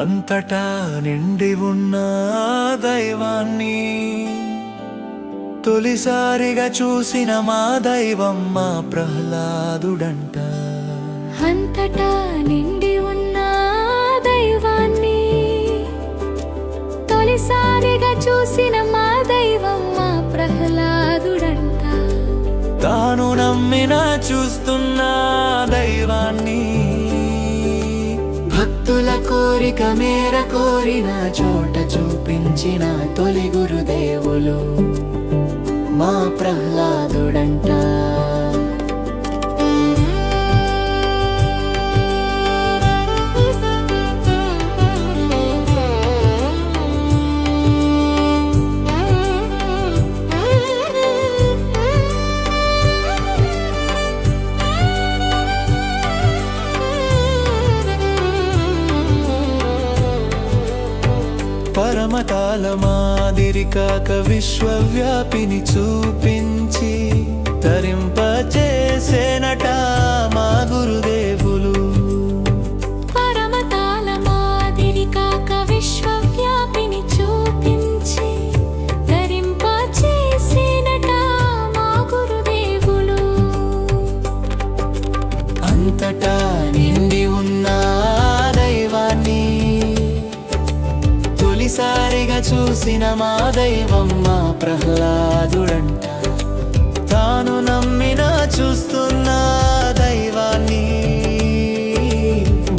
అంతటా నిండి ఉన్న దైవాన్ని తొలిసారిగా చూసిన మా దైవం మా ప్రహ్లాదుడంట. అంతటా నిండి ఉన్న కోరిక మేర కోరిన చోట చూపించిన తొలి గురుదేవులు. మా ప్రహ్లాదుడంట పరమతాల మాదిరి కాక విశ్వవ్యాపిని చూపించి తరింపచేసేనట తొలిసారిగా చూసిన మా దైవం మా ప్రహ్లాదుడంట. తాను నమ్మిన చూస్తున్న దైవాన్ని.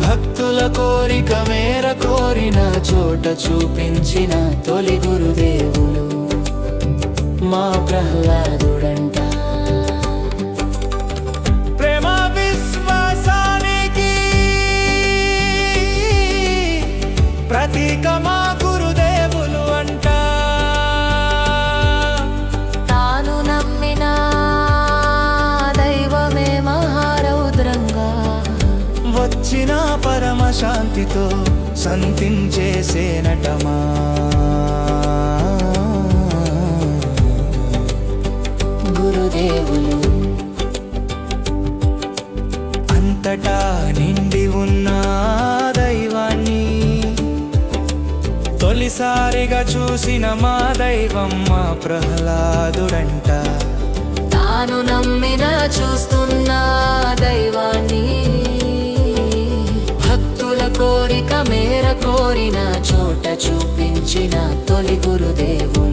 భక్తుల కోరిక మేర కోరిన చోట చూపించిన తొలి గురుదేవులు మా ప్రహ్లాదుడంట. ప్రతీకమ వచ్చిన పరమ శాంతితో సంతించేసేనటమా గురుదేవులు అంతటా నిండి ఉన్న దైవాన్ని తొలిసారిగా చూసిన మా దైవం మా ప్రహ్లాదుడంట. తాను నమ్మిన చూస్తున్న. కోరిన చోట చూపించిన తొలి గురుదేవుడు.